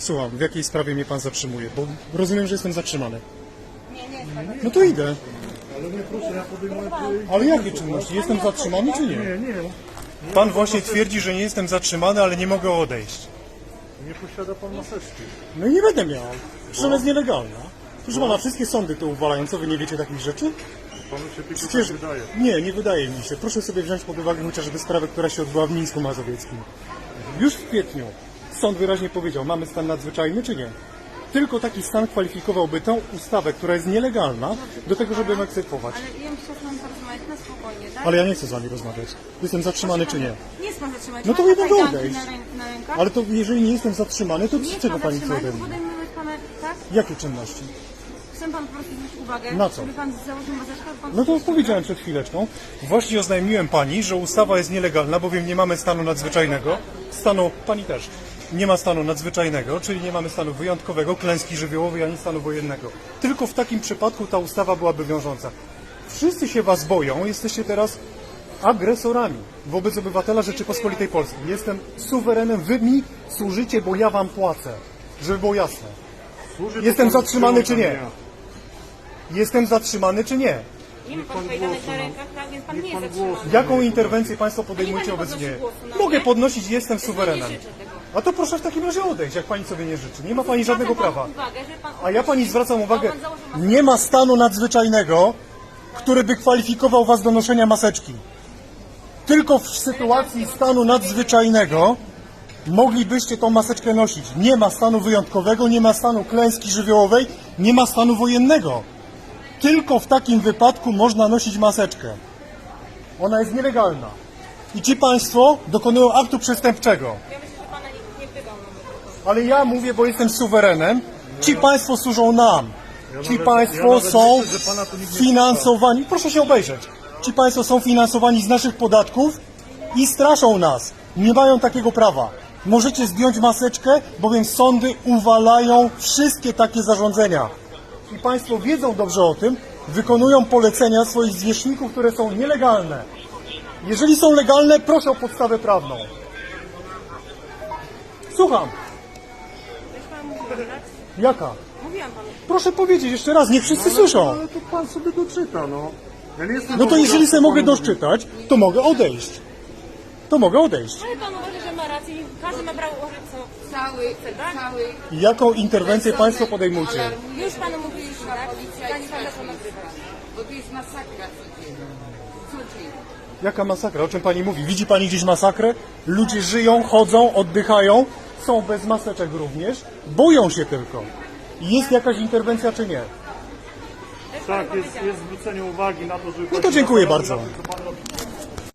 Słucham, w jakiej sprawie mnie pan zatrzymuje? Bo rozumiem, że jestem zatrzymany. Nie, nie jest pan. No to idę. Ale nie, proszę, ja podejmuję... Ale jakie czynności? Jestem zatrzymany czy nie? Nie, nie, Pan właśnie twierdzi, że nie jestem zatrzymany, ale nie mogę odejść. nie posiada pan maseczki. No i nie będę miał. Przecież ona jest nielegalna. Proszę pana, wszystkie sądy to uwalają. Co wy nie wiecie takich rzeczy? Panu się tylko Przecież tak wydaje. nie, nie wydaje mi się. Proszę sobie wziąć pod uwagę chociażby sprawę, która się odbyła w Mińsku Mazowieckim. Już w kwietniu sąd wyraźnie powiedział, mamy stan nadzwyczajny czy nie. Tylko taki stan kwalifikowałby tę ustawę, która jest nielegalna, do tego, żeby ją egzekwować. Ale ja porozmawiać na spokojnie, tak? Ale ja nie chcę z wami rozmawiać. Jestem zatrzymany czy nie. Nie jest pan zatrzymany. No to nie kajdanki odejść. Ale to jeżeli nie jestem zatrzymany, to nie jest czego pan pani chce zatrzymany, ode to mnie? podejmujemy pana, tak? Jakie czynności? Chcę pan po prostu zwrócić uwagę, Na co? żeby pan założył maseczkę, pan... No to powiedziałem przed chwileczką. Właśnie oznajmiłem pani, że ustawa jest nielegalna, bowiem nie mamy stanu nadzwyczajnego. Stanu, pani też. Nie ma stanu nadzwyczajnego, czyli nie mamy stanu wyjątkowego, klęski żywiołowej ani stanu wojennego. Tylko w takim przypadku ta ustawa byłaby wiążąca. Wszyscy się was boją, jesteście teraz agresorami wobec obywatela Rzeczypospolitej Polskiej. Jestem suwerenem, wy mi służycie, bo ja wam płacę. Żeby było jasne. Służy Jestem zatrzymany, czy nie? Jestem zatrzymany czy nie? Nie ma pan na rękach, tak? Więc pan nie jest zatrzymany. Jaką interwencję Państwo podejmujecie wobec mnie? na Mogę podnosić, jestem suwerenem. Nie życzę tego. A to proszę w takim razie odejść, jak Pani sobie nie życzy. Nie ma Pani żadnego Zwracam prawa. panu Uwagę, że pan A ja Pani zwracam uwagę, A pan założył maseczkę. nie ma stanu nadzwyczajnego, który by kwalifikował Was do noszenia maseczki. Tylko w sytuacji stanu nadzwyczajnego moglibyście tą maseczkę nosić. Nie ma stanu wyjątkowego, nie ma stanu klęski żywiołowej, nie ma stanu wojennego. Tylko w takim wypadku można nosić maseczkę. Ona jest nielegalna. I ci Państwo dokonują aktu przestępczego. Ja myślę, że pana nie, nie wpytał nawet. Ale ja mówię, bo jestem suwerenem. Ci Państwo służą nam. Ci Państwo są finansowani. Proszę się obejrzeć. Ci Państwo są finansowani z naszych podatków i straszą nas. Nie mają takiego prawa. Możecie zdjąć maseczkę, bowiem sądy uwalają wszystkie takie zarządzenia. I Państwo wiedzą dobrze o tym, wykonują polecenia swoich zwierzchników, które są nielegalne. Jeżeli są legalne, proszę o podstawę prawną. Słucham. Już pan mówiłem, tak? Jaka? Mówiłam panu. Proszę powiedzieć jeszcze raz, niech wszyscy słyszą. Ale to pan sobie doczyta, no. Ja nie jestem No to jeżeli sobie mogę doczytać, to mogę odejść. To mogę odejść. Ale pan uważa, że ma rację i każdy ma prawo uważać co Cały, chce, tak? cały Jaką interwencję Państwo podejmujcie? alarmuje Już panu mówiliśmy, tak? policja Pani i pan nagrywać. miejska. Bo to jest masakra codzienna. Codziennie. Jaka masakra? O czym Pani mówi? Widzi Pani gdzieś masakrę? Ludzie żyją, chodzą, oddychają, są bez maseczek również, boją się tylko. Jest jakaś interwencja czy nie? Tak, jest, jest zwrócenie uwagi na to, żeby... No to dziękuję bardzo.